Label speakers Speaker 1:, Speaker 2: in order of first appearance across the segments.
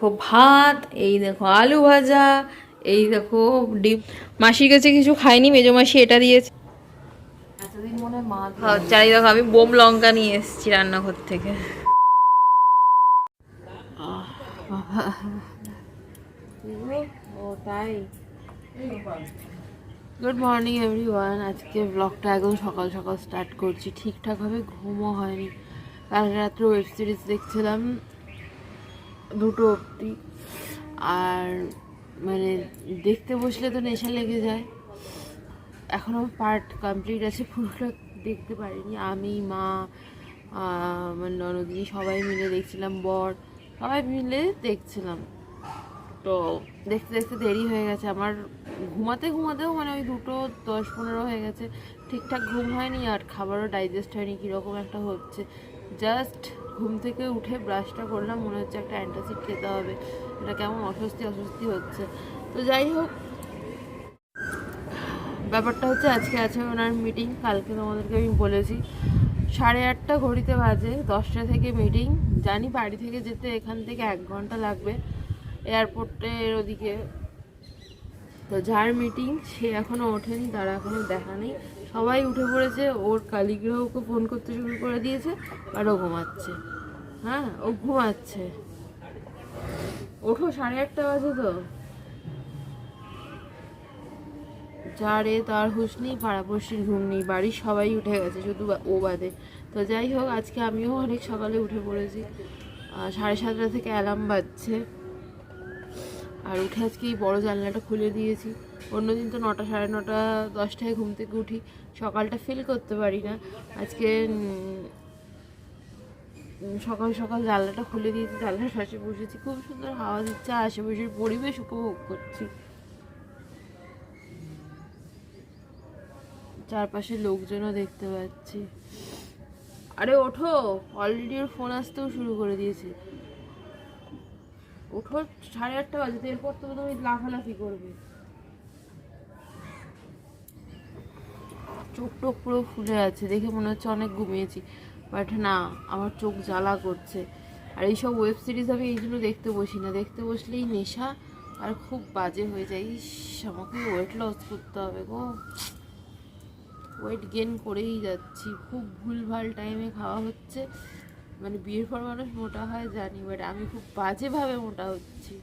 Speaker 1: দেখো ভাত এই দেখো আলু ভাজা এই দেখো ডিম। মাসির কাছে কিছু খাইনি মেজো মাসি এটা দিয়েছে। এতদিন মনে হয় মা চাই দেখো আমি বোম লঙ্কা নিয়ে এসেছি রান্নাঘর থেকে। তাই। গুড মর্নিং এভরিওয়ান আজকে ব্লগটা একদম সকাল সকাল স্টার্ট করছি। ঠিকঠাকভাবে ঘুমও হয়নি। কাল রাত্রে ওয়েব সিরিজ দেখছিলাম। দুটো অবধি। আর মানে দেখতে বসলে তো নেশা লেগে যায়। এখনও পার্ট কমপ্লিট আছে, পুরোটা দেখতে পারিনি। আমি, মা আমার ননদিনী সবাই মিলে দেখছিলাম, বর, সবাই মিলে দেখছিলাম। তো দেখতে দেখতে দেরি হয়ে গেছে। আমার ঘুমাতে ঘুমাতেও মানে ওই দুটো দশ পনেরো হয়ে গেছে। ঠিকঠাক ঘুম হয়নি আর খাবারও ডাইজেস্ট হয়নি, কীরকম একটা হচ্ছে। জাস্ট ঘুম থেকে উঠে ব্রাশটা করলাম, মনে হচ্ছে একটা অ্যান্টাসিড খেতে হবে। এটা কেমন অস্বস্তি অস্বস্তি হচ্ছে। তো যাই হোক, ব্যাপারটা হচ্ছে আজকে আছে ওনার মিটিং কালকে তোমাদেরকে আমি বলেছি। সাড়ে আটটা ঘড়িতে বাজে, দশটা থেকে মিটিং জানি বাড়ি থেকে যেতে এখান থেকে এক ঘণ্টা লাগবে এয়ারপোর্টের ওদিকে। তো যার মিটিং সে এখনও ওঠেনি, তার এখনও দেখা নেই। সবাই উঠে পড়েছে, ওর কালীগ্রহ ওকে ফোন করতে শুরু করে দিয়েছে, আর ও ঘুমাচ্ছে। হ্যাঁ ও ঘুমাচ্ছে। ওঠো, সাড়ে আটটা বাজে তো। যারে তার হুঁশ নেই, পাড়াপড়শির ঘুম নেই, বাড়ির সবাই উঠে গেছে, শুধু ও বাদে। তো যাই হোক, আজকে আমিও অনেক সকালে উঠে পড়েছি। সাড়ে সাতটা থেকে অ্যালার্ম বাজছে। আর উঠে আজকে এই বড় জানলাটা খুলে দিয়েছি। অন্যদিন তো নটা, সাড়ে নটা, দশটায় ঘুম থেকে উঠি। সকালটা ফিল করতে পারি না। আজকে সকাল সকাল জানলাটা খুলে দিয়েছি, জানলার পাশে বসেছি। খুব সুন্দর হাওয়া দিচ্ছে আশেপাশের পরিবেশ উপভোগ করছি। চারপাশে লোকজনও দেখতে পাচ্ছি। আরে ওঠো! অলরেডি ওর ফোন আসতেও শুরু করে দিয়েছে। ওঠো, সাড়ে আটটা বাজে, এরপর তো তুমি লাফালাফি করবে। চোখ টোক পুরো ফুলে আছে, দেখে মনে হচ্ছে অনেক ঘুমিয়েছি। বাট না, আমার চোখ জ্বালা করছে। আর এইসব ওয়েব সিরিজ আমি এই জন্য দেখতে বসি না। দেখতে বসলেই নেশা আর খুব বাজে হয়ে যায়। ইস, আমাকে ওয়েট লস করতে হবে গো। ওয়েট গেন করেই যাচ্ছি। খুব ভুলভাল টাইমে খাওয়া হচ্ছে। মানে বিয়ের পর মানুষ মোটা হয়, জানি বাট আমি খুব বাজেভাবে মোটা হচ্ছি।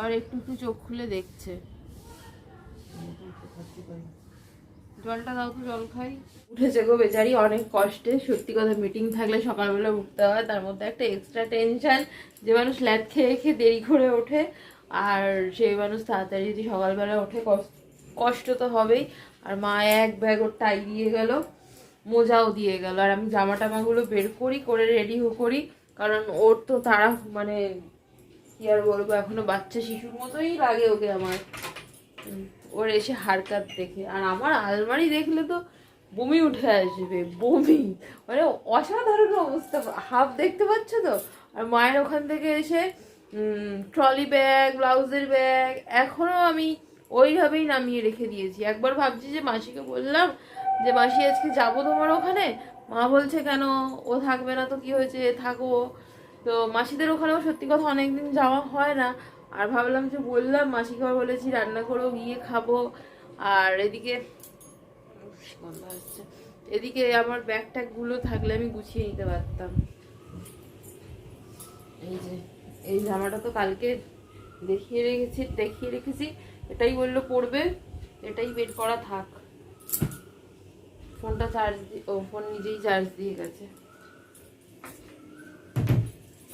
Speaker 1: আর একটু একটু চোখ খুলে দেখছে। জলটা দাও তো, জল খাই। উঠেছে গো বেচারি, অনেক কষ্টে। সত্যি কথা মিটিং থাকলে সকালবেলা উঠতে হয়। তার মধ্যে একটা এক্সট্রা টেনশন যে মানুষ ল্যাদ খেয়ে খেয়ে দেরি করে ওঠে, আর সেই মানুষ তাড়াতাড়ি যদি সকালবেলা ওঠে কষ্ট তো হবেই। আর মা এক ব্যাগ ওর টাই দিয়ে গেল। মোজাও দিয়ে গেল। আর আমি জামা টামাগুলো বের করি, করে রেডি করি। কারণ ওর তো তারা মানে কি আর বলব, এখনও বাচ্চা শিশুর মতোই লাগে ওকে আমার। ওর এসে হারকাত দেখে। আর আমার আলমারি দেখলে তো বমি উঠে আসবে, বমি। মানে অসাধারণ অবস্থা। হাফ দেখতে পাচ্ছ তো? আর মায়ের ওখান থেকে এসে ট্রলি ব্যাগ ব্লাউজের ব্যাগ এখনও আমি ওইভাবেই নামিয়ে রেখে দিয়েছি। একবার ভাবছি যে মাসিকে বললাম যে মাসি, আজকে যাব তোমার ওখানে? মা বলছে, কেন? ও থাকবে না তো, কি হয়েছে? থাকো। তো মাসিদের ওখানেও সত্যি কথা অনেকদিন যাওয়া হয় না। আর ভাবলাম যে বললাম, মাসিকে বলেছি, রান্না করেও গিয়ে খাব। আর এদিকে এদিকে আমার ব্যাগ ট্যাগগুলো থাকলে আমি গুছিয়ে নিতে পারতাম। এই যে, এই জামাটা তো কালকে দেখিয়ে রেখেছি দেখিয়ে রেখেছি। এটাই বলল পড়বে এটাই বের করা থাক। ফোনটা চার্জ ও ফোন নিজেই চার্জ দিয়ে গেছে।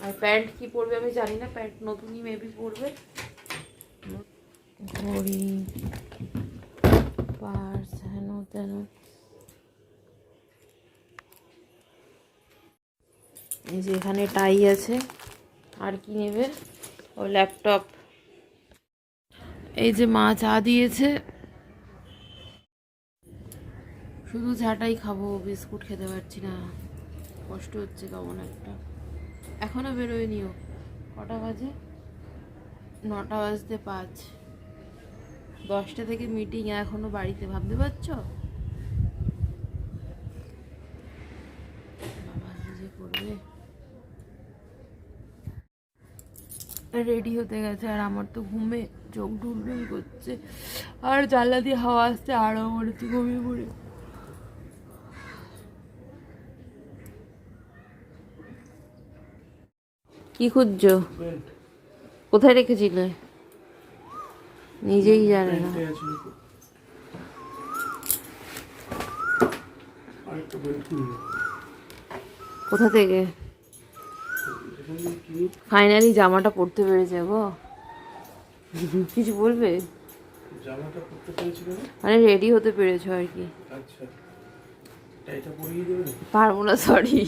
Speaker 1: আর প্যান্ট কি পরবে আমি জানি না প্যান্ট নতুনই মেবি পরবে। ঘড়ি পার্স হেন তেন। এই যে এখানে টাই আছে। আর কি নেবে? ও ল্যাপটপ এই যে মা চা দিয়েছে। শুধু ঝাটাই খাব, বিস্কুট খেতে পারছি না। কষ্ট হচ্ছে কেমন একটা। এখনও বেরোয়নিও কটা বাজে? নটা বাজতে পাঁচ। দশটা থেকে মিটিং এখনও বাড়িতে, ভাবতে পারছ? করবে। রেডি হতে গেছে, আর আমার তো ঘুমে, চোখ ঢুলঢুল করছে। আর জানলা দিয়ে হাওয়া আসছে আরও মনে হচ্ছে ঘুমিয়ে পড়ে। কি খুঁজছো? কোথায় রেখেছিলে? নিজেই জানে না। কোথা থেকে? ফাইনালি জামাটা পরতে পেরেছে গো। কিছু বলবে?
Speaker 2: জামাটা পরতে পেরেছি
Speaker 1: মানে রেডি হতে পেরেছ আর কি।
Speaker 2: আচ্ছা। এটা পরিয়ে দেবে?
Speaker 1: পারব না সরি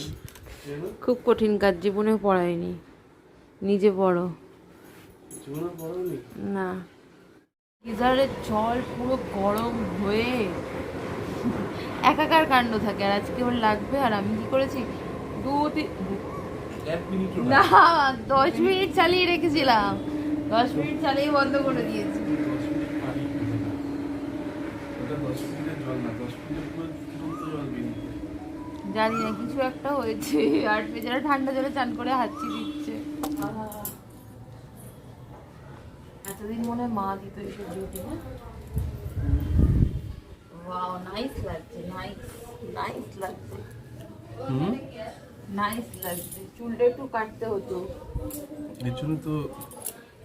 Speaker 1: খুব কঠিন কাজ জীবনেও পড়ায়নি নিজে পড়ো
Speaker 2: নি।
Speaker 1: গিজারের জল পুরো গরম হয়ে একাকার কাণ্ড থাকে আর আজকে ওর লাগবে আর আমি কি করেছি? দু না দশ মিনিট চালিয়ে রেখেছিলাম। দশ মিনিট চালিয়ে বন্ধ করে দিয়েছি। জানি না কিছু একটা হয়েছে আর বেচারা ঠান্ডা জলে চান করে হাঁচি দিচ্ছে। এতদিন মনে হয় মা দিত এইসব ডিউটি না ওয়াও নাইস লাগছে নাইস নাইস লাগছে। নাইস লাগছে চুলটা একটু কাটতে হতো।
Speaker 2: এর জন্য তো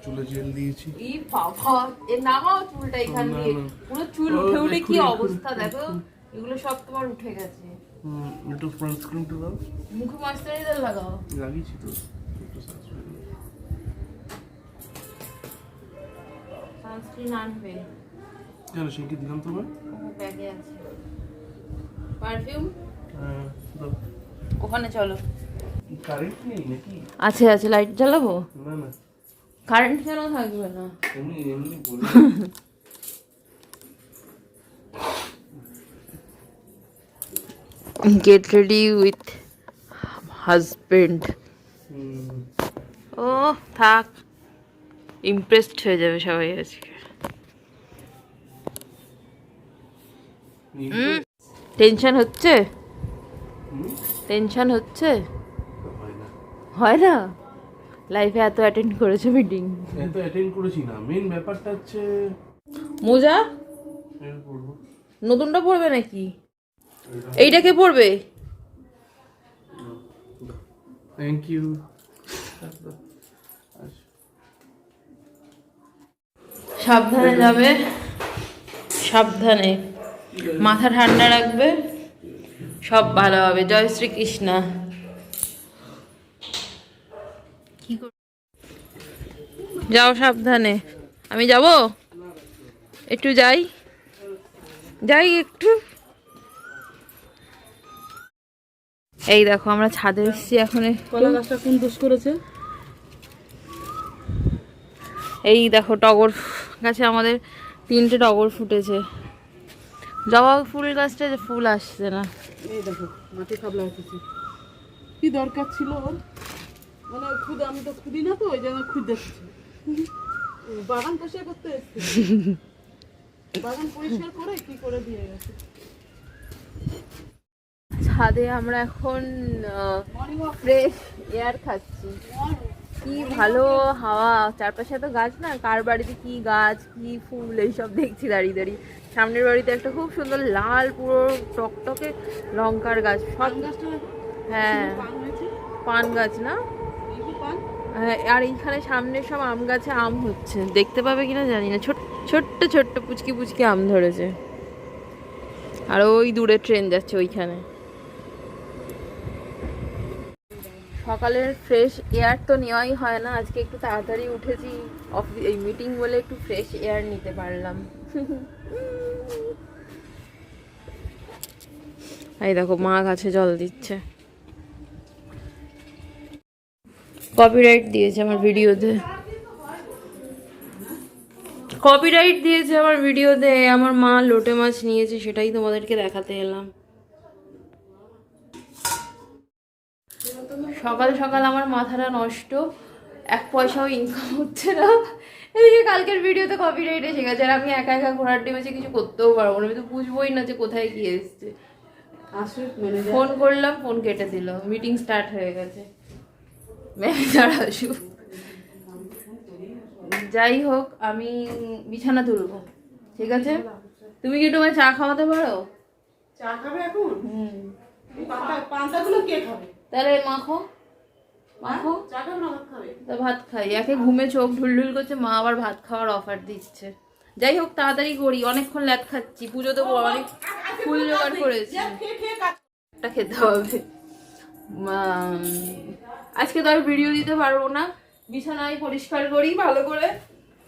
Speaker 2: চুলে জেল দিয়েছি।
Speaker 1: এই বাবা এ নামাও চুলটা এখান দিয়ে। পুরো চুল উঠে উঠে কি অবস্থা দেখো? এগুলো সব তোমার উঠে গেছে।
Speaker 2: হুম একটু ফ্রন্ট স্ক্রিনটা দাও।
Speaker 1: মুখে ময়শ্চারাইজার লাগাও।
Speaker 2: লাগিয়েছি তো একটু সানস্ক্রিন
Speaker 1: আনবে।
Speaker 2: কেন সেই কি দিলাম তোমার
Speaker 1: ব্যাগে আছে। পারফিউম
Speaker 2: হ্যাঁ
Speaker 1: ওখানে চলো।
Speaker 2: কারেন্ট নেই নাকি?
Speaker 1: আছে আছে লাইট জ্বালাবো?
Speaker 2: না না।
Speaker 1: কারেন্ট কেন থাকবে না।
Speaker 2: এমনি এমনি বলি
Speaker 1: গেট রেডি উইথ হাজবেন্ড ও থাক। ইমপ্রেসড হয়ে যাবে সবাই আজকে। টেনশন হচ্ছে? টেনশন হচ্ছে?
Speaker 2: হয় না।
Speaker 1: হয় না? লাইফে এত অ্যাটেন্ড করেছ মিটিং
Speaker 2: এত অ্যাটেন্ড করেছি না। মেন ব্যাপারটা হচ্ছে
Speaker 1: মোজা? নতুনটা পড়বে নাকি? এইটা কে পড়বে
Speaker 2: থ্যাংক ইউ
Speaker 1: সাবধানে যাবে। সাবধানে। মাথা ঠান্ডা রাখবে। সব ভালো হবে। জয় শ্রীকৃষ্ণ। কি যাও সাবধানে। আমি যাব? একটু যাই। যাই একটু। এই দেখো আমরা ছাদে এসেছি এখন
Speaker 3: কলা গাছটা কোন দোষ করেছে?
Speaker 1: এই দেখো টগর গাছে আমাদের তিনটে টগর ফুটেছে। জবা ফুল গাছটা যে ফুল আসছে না।
Speaker 3: এই দেখো মাটি খাবলা কি দরকার ছিল? ওর মানে খুদ আমি তো খুদি না তো ওই জন্য খুদ দেখছি। বাগান পরিষ্কার করতে এসেছি। বাগান পরিষ্কার করে কি করে দিয়ে গেছে?
Speaker 1: ছাদে আমরা এখন ফ্রেশ এয়ার খাচ্ছি। কি ভালো হাওয়া চারপাশে তো গাছ না কার বাড়িতে কি গাছ কি ফুল এইসব দেখছি দাঁড়িয়ে দাঁড়িয়ে। সামনের বাড়িতে একটা খুব সুন্দর লাল পুরো টকটকে লঙ্কার গাছ সব হ্যাঁ।
Speaker 3: পান
Speaker 1: গাছ না? হ্যাঁ, আর এইখানে সামনে সব আম গাছে আম হচ্ছে দেখতে পাবে কিনা জানি না। ছোট ছোট্ট ছোট্ট পুচকি পুচকি আম ধরেছে। আর ওই দূরে ট্রেন যাচ্ছে ওইখানে। সকালের ফ্রেশ এয়ার তো নেওয়াই হয় না, আজকে একটু তাড়াতাড়ি উঠেছি এই মিটিং বলে একটু ফ্রেশ এয়ার নিতে পারলাম। এই দেখো, মা গাছে জল দিচ্ছে। কপিরাইট দিয়েছে আমার ভিডিওতে কপিরাইট দিয়েছে আমার ভিডিওতে আমার মা লোটে মাছ নিয়েছে, সেটাই তোমাদেরকে দেখাতে এলাম। সকাল সকাল আমার মাথাটা নষ্ট এক পয়সাও ইনকাম হচ্ছে না। এদিকে কালকের ভিডিওতে কপিরাইট এসে গেছে আর আমি একা একা ঘোরার ডিমেছে কিছু করতেও পারব না আমি তো বুঝবোই না যে কোথায় গিয়ে এসছে। ফোন করলাম ফোন কেটে দিল মিটিং স্টার্ট হয়ে গেছে। ম্যানেজার আসুক। যাই হোক আমি বিছানা তুলবো ঠিক আছে? তুমি কি তোমায় চা খাওয়াতে পারো?
Speaker 3: চা খাবে এখন?
Speaker 1: হুম।
Speaker 3: পান্তাগুলো কে খাবে?
Speaker 1: তাহলে মাখো। মাখো?
Speaker 3: চা না ভাত খাবে।
Speaker 1: তা ভাত খাই। একে ঘুমে চোখ ঢুলঢুল করছে মা আবার ভাত খাওয়ার অফার দিচ্ছে। যাই হোক তাড়াতাড়ি করি। অনেকক্ষণ ল্যাদ খাচ্ছি। পুজো তো অনেক ফুল জোগাড় করেছি। একটা খেতে হবে। আজকে তো আর ভিডিও দিতে পারব না। বিছানায় পরিষ্কার করি ভালো করে।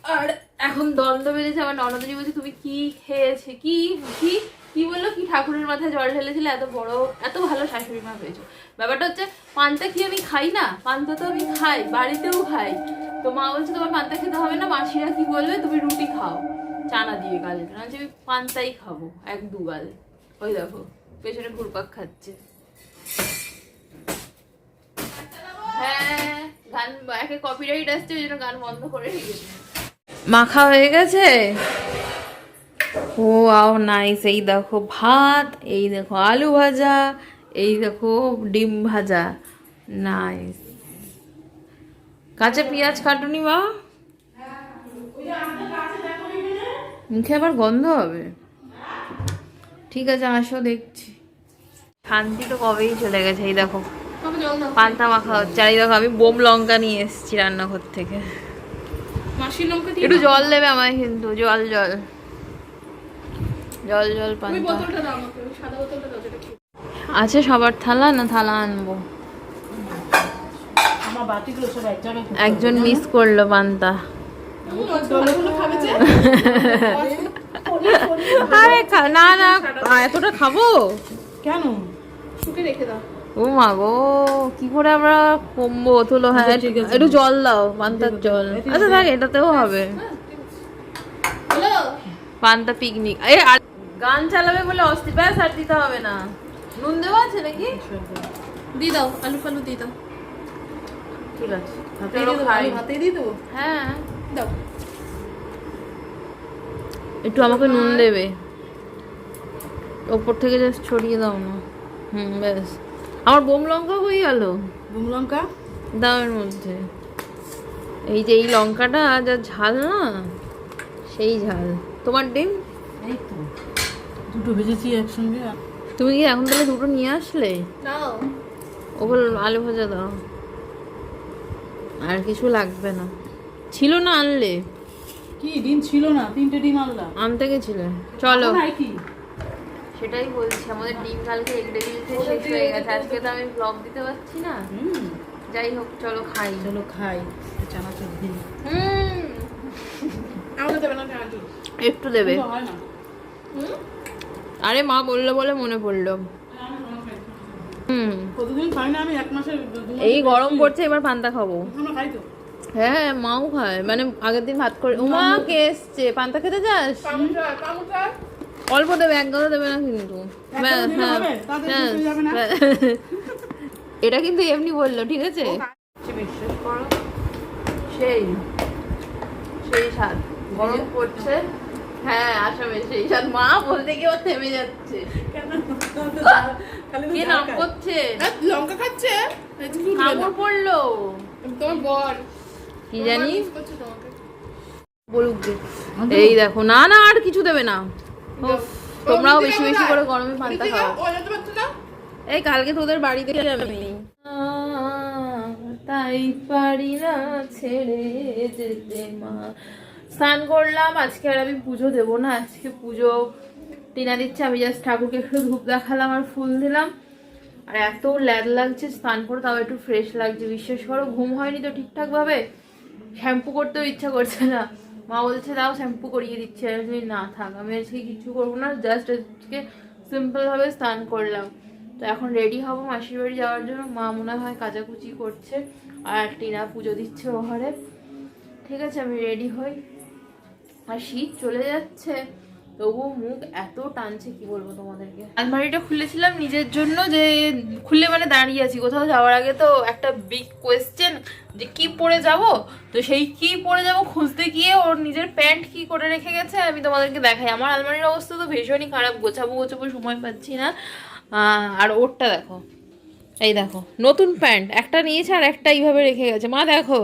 Speaker 1: আর এখন দ্বন্দ্ব বেজেছে আমার ননদিনী বলছে তুমি কি খেয়েছে? কি কি? কি বলল? কি ঠাকুরের মাথায় জল ঢেলেছিলে? এত বড়, এত ভালো শাশুড়ি মা পেয়েছ। ব্যাপারটা হচ্ছে পান্তা কি আমি খাই না? পান্তা তো আমি খাই, বাড়িতেও খাই। তো মা বলছে, তোমার পান্তা খেতে হবে না, মাসিরা কি বলবে? তুমি রুটি খাও। চানা দিয়ে গালে না আমি পান্তাই খাব, এক দু গাল। ওই দেখো, পেছনে ঘুরপাক খাচ্ছে। হ্যাঁ গান, একে কপিরাইট আসছে, ওই জন্য গান বন্ধ করে রেখেছি। মাখা হয়ে গেছে? ও আও নাইস এই দেখো ভাত এই দেখো আলু ভাজা এই দেখো ডিম ভাজা। নাইস কাঁচা পেঁয়াজ কাটুনি মা? মুখে আবার গন্ধ হবে? ঠিক আছে আসো দেখছি। শান্তি তো কবেই চলে গেছে এই দেখো। পান্তা মাখা হচ্ছে। আর এই দেখো আমি বোম লঙ্কা নিয়ে এসেছি রান্নাঘর থেকে। একটু জল দেবে আমায় কিন্তু জল জল। জল জল পান্তা।
Speaker 3: বোতলটা দাও আমাকে ওই সাদা বোতলটা দাও যেটা খেয়ে।
Speaker 1: আছে সবার থালা না থালা আনব? একজন মিস করল পান্তা। আরে খা- না না এতটা খাব?
Speaker 3: কেন?
Speaker 4: শুকে রেখে দাও।
Speaker 1: ও মা গো কি করে আমরা কমবো তুলো হ্যাঁ
Speaker 3: ঠিক
Speaker 1: একটু জল দাও পান্তার জল। আচ্ছা থাক এটাতেও হবে। পান্তা পিকনিক এ আর গান চালাবে বলে অস্থি ব্যাস আর দিতে হবে না। নুন দেওয়া আছে নাকি?
Speaker 4: দিয়ে দাও আলু ফালু দিয়ে দাও।
Speaker 1: ঠিক আছে
Speaker 3: হাতে দিয়ে দেবো
Speaker 1: হ্যাঁ
Speaker 4: দাও।
Speaker 1: একটু আমাকে নুন দেবে। ওপর থেকে জাস্ট ছড়িয়ে দাও না। হুম ব্যাস। আমার বোম লঙ্কা হয়ে গেল?
Speaker 3: বুম লঙ্কা?
Speaker 1: দামের মধ্যে। এই যে এই লঙ্কাটা যা ঝাল না সেই ঝাল। তোমার ডিম?
Speaker 3: এই তো। দুটো ভেজেছি একসঙ্গে।
Speaker 1: তুমি কি এখন তাহলে দুটো নিয়ে আসলে?
Speaker 4: নাও।
Speaker 1: ওগুলো আলু ভাজা দাও। আর কিছু লাগবে না। ছিল না আনলে।
Speaker 3: কি ডিম ছিল না? তিনটে ডিম আনলাম।
Speaker 1: আনতে গেছিলে। চলো।
Speaker 3: কি?
Speaker 1: সেটাই বলছি আমাদের ডিম কালকে এগ রেডি শেষ হয়ে গেছে। আজকে তো আমি ব্লগ দিতে পারছি না। যাই হোক চলো খাই।
Speaker 3: চলো খাই। চানাচুর দিই
Speaker 1: হুম।
Speaker 4: আমাকে দেবে না
Speaker 1: একটু দেবে।
Speaker 3: হয় না।
Speaker 1: আরে মা বলল বলে মনে পড়ল। হুম। এই গরম পড়ছে এবার পান্তা খাব।
Speaker 3: আমরা খাই তো?
Speaker 1: হ্যাঁ মাও খায়। মানে আগের দিন ভাত করে উমা কে এসছে? পান্তা খেতে যাস? অল্প দেবে এক গাদা দেবে না কিন্তু। হ্যাঁ,
Speaker 3: হয়ে।
Speaker 1: এটা কিন্তু এমনি বলল ঠিক আছে? বিশ্বাস করো। সেই সেই স্বাদ। গরম পড়ছে। হ্যাঁ আসামে সেই স্বাদ মা বলতে গিয়ে ও থেমে যাচ্ছে। কে নাম করছে?
Speaker 4: লঙ্কা খাচ্ছে? এই
Speaker 1: কামড় পড়ল।
Speaker 4: তোমার বর।
Speaker 1: কি জানি?
Speaker 4: মিস করছে তোমাকে?
Speaker 1: বলুক এই দেখো না না আর কিছু দেবে না। তোমরাও বেশি বেশি করে গরমে পান্তা খাও। এই কালকে তোদের বাড়ি থেকে আমি তাই পারি না ছেড়ে যেতে মা। স্নান করলাম আজকে আর আমি পুজো দেবো না আজকে পুজো টিনা দিচ্ছে আমি জাস্ট ঠাকুরকে একটু ধূপ দেখালাম আর ফুল দিলাম। আর এত ল্যাদ লাগছে স্নান করে তাও একটু ফ্রেশ লাগছে বিশ্বাস করো ঘুম হয়নি তো ঠিকঠাকভাবে। শ্যাম্পু করতেও ইচ্ছা করছে না। মা বলছে দাও শ্যাম্পু করিয়ে দিচ্ছে। আমি বলি, না থাক আমি আজকে কিছু করব না জাস্ট আজকে সিম্পল ভাবে স্নান করলাম। তো এখন রেডি হব মাসির বাড়ি যাওয়ার জন্য। মা মনে হয় কাচাকুচি করছে আর টিনা পুজো দিচ্ছে ও ঘরে ঠিক আছে আমি রেডি হই। আর শীত চলে যাচ্ছে, তবুও মুখ এত টানছে, কি বলব তোমাদেরকে? আলমারিটা খুলেছিলাম নিজের জন্য যে খুলে মানে দাঁড়িয়ে আছি। কোথাও যাওয়ার আগে তো একটা বিগ কোয়েশ্চেন যে কি পরে যাব? তো সেই কি পরে যাব খুঁজতে গিয়ে ওর নিজের প্যান্ট কি করে রেখে গেছে আমি তোমাদেরকে দেখাই। আমার আলমারির অবস্থা তো ভীষণই খারাপ, গোছাবো গোছাবো সময় পাচ্ছি না। আর ওরটা দেখো, এই দেখো, নতুন প্যান্ট, একটা নিয়েছে আর একটা এইভাবে রেখে গেছে। মা, দেখো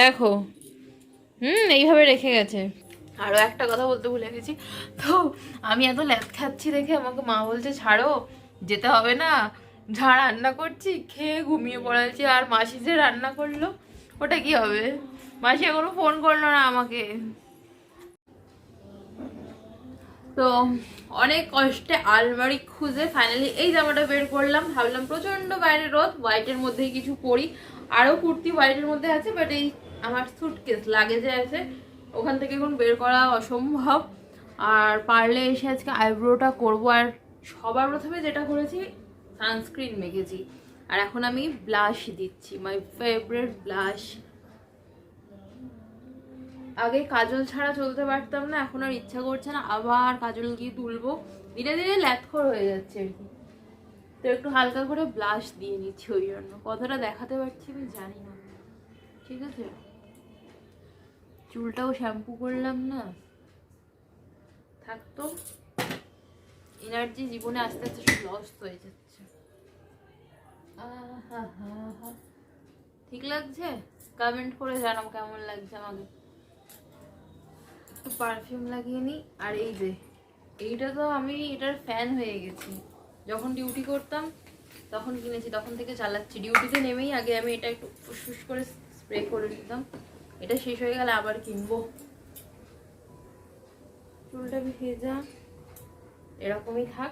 Speaker 1: দেখো হুম, এইভাবে রেখে গেছে। আরও একটা কথা বলতে ভুলে গেছি। তো আমি এত ল্যাদ খাচ্ছি দেখে আমাকে মা বলছে, ছাড়ো, যেতে হবে না। যা রান্না করছি, খেয়ে ঘুমিয়ে পড়াচ্ছি আর মাসি যে রান্না করল, ওটা কি হবে? মাসি এখনও ফোন করল না আমাকে। তো অনেক কষ্টে আলমারি খুঁজে ফাইনালি এই জামাটা বের করলাম। ভাবলাম প্রচণ্ড বাইরে রোদ হোয়াইটের মধ্যেই কিছু পরি। আরও কুর্তি হোয়াইটের মধ্যে আছে বাট এই আমার সুটকেস লাগেজে আছে। ওখান থেকে এখন বের করা অসম্ভব। আর পারলে এসে আজকে আইব্রোটা করব। আর সবার প্রথমে যেটা করেছি সানস্ক্রিন মেখেছি। আর এখন আমি ব্লাশ দিচ্ছি মাই ফেভারেট ব্লাশ আগে কাজল ছাড়া চলতে পারতাম না, এখন আর ইচ্ছা করছে না, আবার কাজল গিয়ে তুলবো। ধীরে ধীরে ল্যাথখর হয়ে যাচ্ছে আর কি। তো একটু হালকা করে ব্লাশ দিয়ে নিচ্ছি ওই জন্য। কতটা দেখাতে পারছি আমি জানি না। ঠিক আছে? চুলটাও শ্যাম্পু করলাম না। থাকতো। এনার্জি জীবনে আস্তে আস্তে সব লস্ট হয়ে যাচ্ছে। ঠিক লাগছে? কমেন্ট করে জানাও কেমন লাগছে আমাকে। একটু পারফিউম লাগিয়ে নিই আর এই যে, এইটা তো আমি এটার ফ্যান হয়ে গেছি। যখন ডিউটি করতাম, তখন কিনেছি। তখন থেকে চালাচ্ছি। ডিউটিতে নেমেই আগে আমি এটা একটু ফুসফুস করে স্প্রে করে দিতাম এটা শেষ হয়ে গেলে আবার কিনবো। চুলটা ভেজা এরকমই থাক।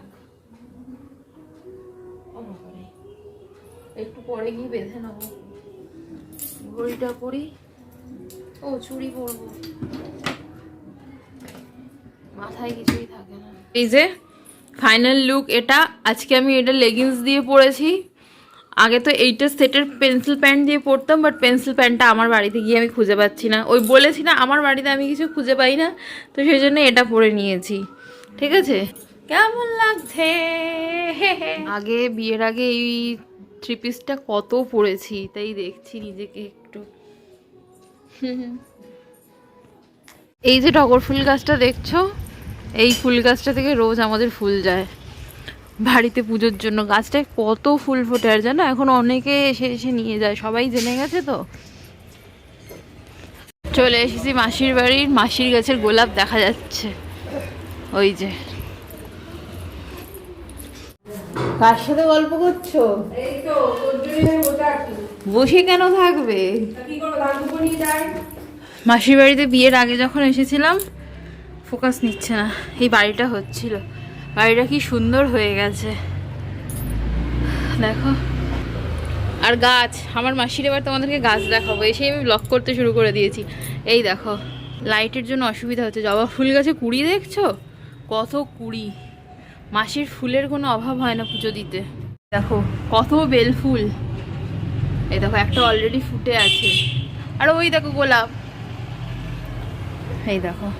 Speaker 1: একটু পরে গিয়ে বেঁধে নেব। ঘড়িটা পরি। ও চুড়ি পরবো। মাথায় কিছুই থাকে না। এই যে ফাইনাল লুক এটা। আজকে আমি এটা লেগিংস দিয়ে পরেছি। আগে তো এইটা সেটের পেন্সিল প্যান্ট দিয়ে পরতাম বাট পেন্সিল প্যান্টটা আমার বাড়িতে গিয়ে আমি খুঁজে পাচ্ছি না। ওই বলেছি না, আমার বাড়িতে আমি কিছু খুঁজে পাই না, তো সেই জন্য এটা পরে নিয়েছি। ঠিক আছে? কেমন লাগছে? আগে বিয়ের আগে এই থ্রি পিসটা কত পরেছি, তাই দেখছি নিজেকে একটু। এই যে টগর ফুল গাছটা দেখছ, এই ফুল গাছটা থেকে রোজ আমাদের ফুল যায়। বাড়িতে পুজোর জন্য গাছটায় কত ফুল ফোটে আর জানো এখন অনেকে এসে এসে নিয়ে যায় সবাই জেনে গেছে তো। চলে এসেছি মাসির বাড়ির মাসির গাছের গোলাপ দেখা যাচ্ছে। ওই যে। কার সাথে গল্প করছ? বসে কেন থাকবে? মাসির বাড়িতে বিয়ের আগে যখন এসেছিলাম ফোকাস নিচ্ছে না এই বাড়িটা হচ্ছিল। বাড়িটা কি সুন্দর হয়ে গেছে। দেখো। আর গাছ, আমার মাসির এবার তোমাদেরকে গাছ দেখাবো। এসে আমি ব্লক করতে শুরু করে দিয়েছি। এই দেখো লাইটের জন্য অসুবিধা হচ্ছে। জবা ফুল গাছে কুড়ি দেখছ? কত কুড়ি। মাসির ফুলের কোনো অভাব হয় না পুজো দিতে। দেখো, কত বেল ফুল। এই দেখো, একটা অলরেডি ফুটে আছে। আর ওই দেখো গোলাপ। এই দেখো,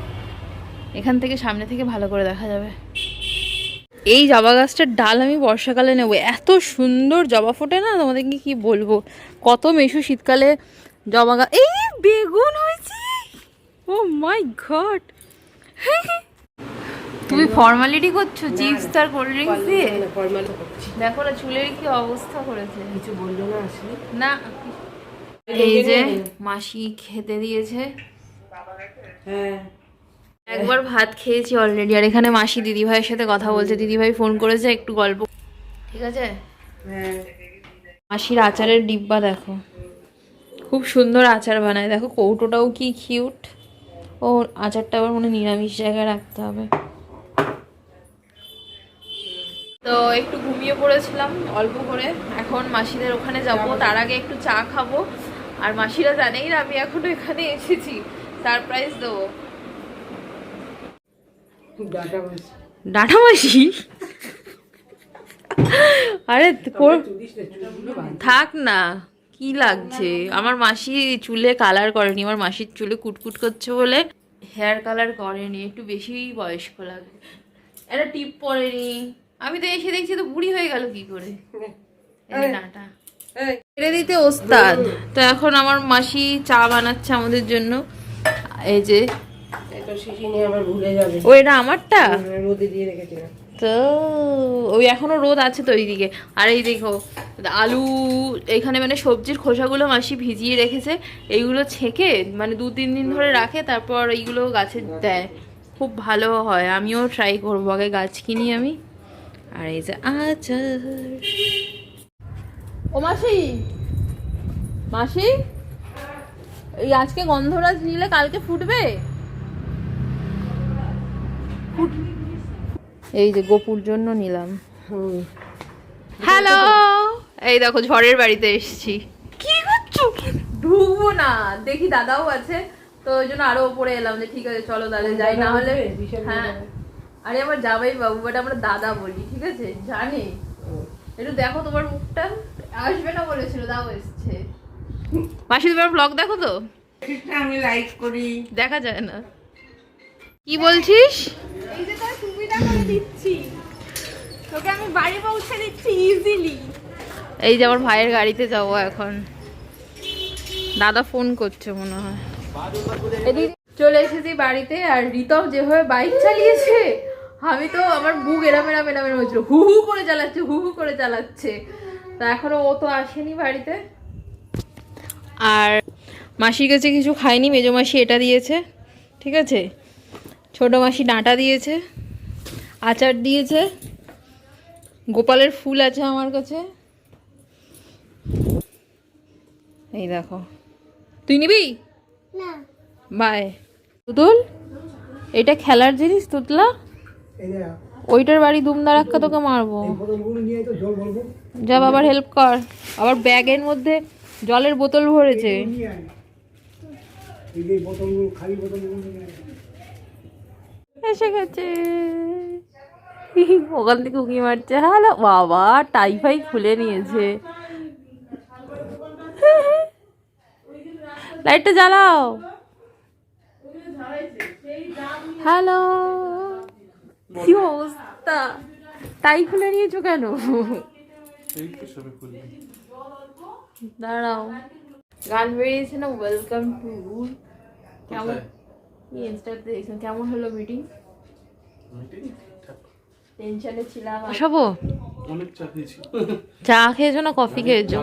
Speaker 1: এখান থেকে সামনে থেকে ভালো করে দেখা যাবে। এই জবা গাছটার ডাল আমি বর্ষাকালে নেব। এত সুন্দর জবা ফোটে না? তোমাদেরকে কি বলব? কত মেশু শীতকালে জবা গাছ এই বেগুন হয়েছে! ও মাই গড তুমি ফর্মালিটি করছ? চিপস আর কোল্ড ড্রিঙ্কস দিয়ে? দেখো না চুলের কি অবস্থা করেছে।
Speaker 3: কিছু বলল না আসলে।
Speaker 1: না এই যে মাসি খেতে দিয়েছে।
Speaker 3: হ্যাঁ।
Speaker 1: একবার ভাত খেয়েছি অলরেডি আর এখানে মাসি দিদিভাইয়ের সাথে কথা বলছে। দিদিভাই ফোন করেছে, একটু গল্প। ঠিক আছে? মাসির আচারের ডিব্বা দেখো। খুব সুন্দর আচার বানায়। দেখো কৌটোটাও কি কিউট ও, আচারটা আবার মনে নিরামিষ জায়গায় রাখতে হবে। তো একটু ঘুমিয়ে পড়েছিলাম অল্প করে। এখন মাসিদের ওখানে যাব। তার আগে একটু চা খাব। আর মাসিরা জানেই না, আমি এখনও এখানে এসেছি। সারপ্রাইজ দেবো।
Speaker 3: ডাটা
Speaker 1: মাসি আরে। থাক না কি লাগছে? আমার মাসি চুলে কালার করেনি আমার মাসির চুলে কুটকুট করছে বলে হেয়ার কালার করেনি একটু বেশি বয়স্ক লাগে। একটা টিপ পরেনি। আমি তো এসে দেখছি তো বুড়ি হয়ে গেল কি করে? ডাঁটা। ছেড়ে দিতে ওস্তাদ। তো এখন আমার মাসি চা বানাচ্ছে আমাদের জন্য। এই যে
Speaker 3: এই শিশি নিয়ে আবার ভুলে যাবে।
Speaker 1: ও এটা আমারটা?
Speaker 3: রোদে দিয়ে রেখেছিলাম।
Speaker 1: তো ওই এখনও রোদ আছে তো এইদিকে। আর এই দেখো আলু এখানে মানে সবজির খোসাগুলো মাসি ভিজিয়ে রেখেছে এইগুলো ছেঁকে মানে দু তিন দিন ধরে রাখে তারপর এইগুলো গাছে দেয়। খুব ভালো হয় আমিও ট্রাই করব আগে গাছ কিনি আমি। আর এই যে আচার। ও মাসি মাসি? এই আজকে গন্ধরাজ নিলে কালকে ফুটবে? এই যে গোপুর জন্য নিলাম। হ্যালো এই দেখো ঝড়ের বাড়িতে এসেছি। কি করছ? ঢুকবো না। দেখি দাদাও আছে তো ওই জন্য আরও ওপরে এলাম যে ঠিক আছে চলো তাহলে যাই না হলে হ্যাঁ। আরে আমার জামাই বাবু বাট আমরা দাদা বলি ঠিক আছে? জানি? একটু দেখো তোমার মুখটা। আসবে না বলেছিল দাও এসছে। মাসি তোমার ব্লগ দেখো তো?
Speaker 3: আমি লাইক করি।
Speaker 1: দেখা যায় না। কি বলছিস
Speaker 4: এই যে তোর সুবিধা করে দিচ্ছি। তোকে আমি বাড়ি পৌঁছে দিচ্ছি ইজিলি
Speaker 1: এই যে আমার ভাইয়ের গাড়িতে যাব এখন। দাদা ফোন করছে মনে হয়। চলে এসেছি বাড়িতে আর রিতম যেভাবে বাইক চালিয়েছে আমি তো আমার বুক এরাম এরাম এরাম এরাম হচ্ছিল হু হু করে চালাচ্ছে হু হু করে চালাচ্ছে। তা এখনও ও তো আসেনি বাড়িতে। আর মাসির কাছে কিছু খাইনি মেজো মাসি এটা দিয়েছে ঠিক আছে? ছোটো মাসি ডাঁটা দিয়েছে। আচার দিয়েছে। গোপালের ফুল আছে আমার কাছে। এই দেখো। তুই নিবি?
Speaker 4: না।
Speaker 1: বাই। তুতুল এটা খেলার জিনিস তুতলা? ওইটার বাড়ি দুমদারাক্কা তোকে মারবো। যা বাবার হেল্প কর। আবার ব্যাগের মধ্যে জলের বোতল ভরেছে। এসে গেছে। ওখান থেকে উঁকি মারছে। হ্যালো বাবা টাইফাই খুলে নিয়েছে। লাইটটা জ্বালাও। হ্যালো কি অবস্থা? টাই খুলে নিয়েছো কেন? দাঁড়াও। গান বেরিয়েছে না ওয়েলকাম টু কেমন? ইনস্টাতে কেমন হলো মিটিং
Speaker 2: মিটিং।
Speaker 1: টেনশনে ছিলাম সবো
Speaker 2: অনেক চা খেয়েছি।
Speaker 1: চা খেয়েছো না কফি খেয়েছো?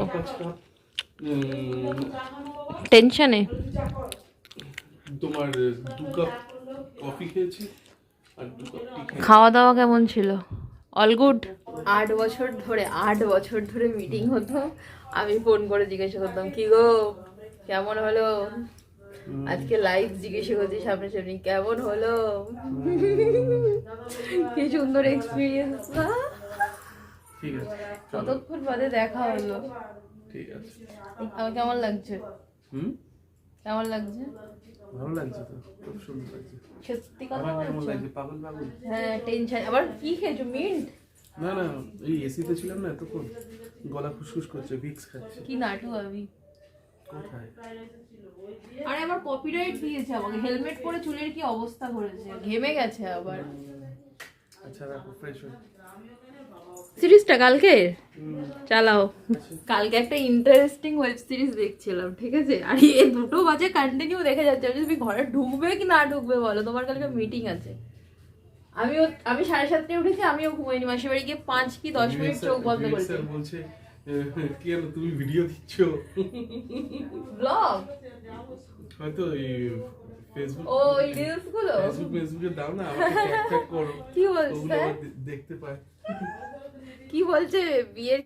Speaker 1: টেনশনে
Speaker 2: তোমার দু কাপ কফি খেয়েছি আর দু কাপ খেয়েছি।
Speaker 1: খাওয়া দাওয়া কেমন ছিল? অল গুড আট বছর ধরে আট বছর ধরে মিটিং হতো। আমি ফোন করে জিজ্ঞাসা করতাম কি গো? কেমন হলো? আজকে লাইভ জিজ্ঞাসা করছি সামনে সামনে কেমন হলো? কি সুন্দর এক্সপিরিয়েন্স না
Speaker 2: ঠিক আছে
Speaker 1: কতক্ষণ বাদে দেখা হলো?
Speaker 2: ঠিক আছে।
Speaker 1: আমার কেমন লাগছে?
Speaker 2: হুম?
Speaker 1: কেমন লাগছে?
Speaker 2: ভালো লাগছে তো খুব সুন্দর লাগছে।
Speaker 1: সত্যি কথা বলছো?
Speaker 2: পাগল পাগল?
Speaker 1: হ্যাঁ টেনশন আবার কি খেয়েছো মিন্ট
Speaker 2: না না এই এসিতে ছিলাম না এতক্ষণ গলা খুসখুস করছে ভিক্স খাচ্ছি।
Speaker 1: কি নাটু আমি? আরে আবার কপিরাইট দিয়েছে আমাকে হেলমেট পরে চুলের কি অবস্থা করেছে? ঘেমে গেছে আবার।
Speaker 2: আচ্ছা রাখো ফ্রেশ হয়ে
Speaker 1: সিরিজটা কালকে? চালাও। কালকে একটা ইন্টারেস্টিং ওয়েব সিরিজ দেখছিলাম ঠিক আছে? আর এই দুটো বাজে কন্টিনিউ দেখে যাচ্ছে। আমি তুমি ঘরে ঢুকবে কি না ঢুকবে বলো? তোমার কালকে মিটিং আছে। আমিও আমি সাড়ে সাতটায় উঠেছি আমিও ঘুমাইনি। মাসির বাড়ি গিয়ে পাঁচ কি দশ মিনিট চোখ বন্ধ করেছে
Speaker 2: স্যার বলছে কি জানো তুমি ভিডিও দিচ্ছ?
Speaker 1: ব্লগ
Speaker 2: হয়তো এই ফেসবুক
Speaker 1: ও রিলসগুলো
Speaker 2: ফেসবুক ফেসবুকে দাও না আমাকে ট্যাগ ট্যাগ করো।
Speaker 1: কি বলছে?
Speaker 2: ওগুলো আবার দে- দেখতে পায়।
Speaker 1: কি বলছে বিয়ের?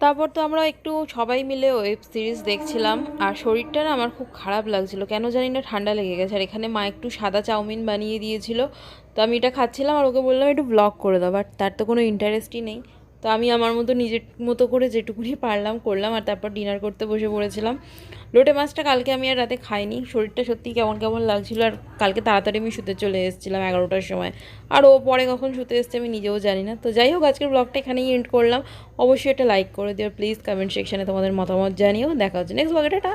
Speaker 1: তারপর তো আমরা একটু সবাই মিলে ওয়েব সিরিজ দেখছিলাম আর শরীরটা না আমার খুব খারাপ লাগছিল। কেন জানি না ঠান্ডা লেগে গেছে আর এখানে মা একটু সাদা চাউমিন বানিয়ে দিয়েছিল। তো আমি এটা খাচ্ছিলাম আর ওকে বললাম একটু ব্লগ করে দাও। বাট তার তো কোনো ইন্টারেস্টই নেই। তো আমি আমার মতো নিজের মতো করে যেটুকুনি পারলাম করলাম আর তারপর ডিনার করতে বসে পড়েছিলাম। লোটে মাছটা কালকে আমি আর রাতে খাইনি। শরীরটা সত্যি কেমন কেমন লাগছিল আর কালকে তাড়াতাড়ি আমি শুতে চলে এসেছিলাম এগারোটার সময়। আর ও পরে কখন শুতে এসছে আমি নিজেও জানি না। তো যাই হোক, আজকের ব্লগটা এখানেই এন্ড করলাম। অবশ্যই একটা লাইক করে দিও। প্লিজ কমেন্ট সেকশনে তোমাদের মতামত জানিও। দেখা হচ্ছে নেক্সট ব্লগে টাটা!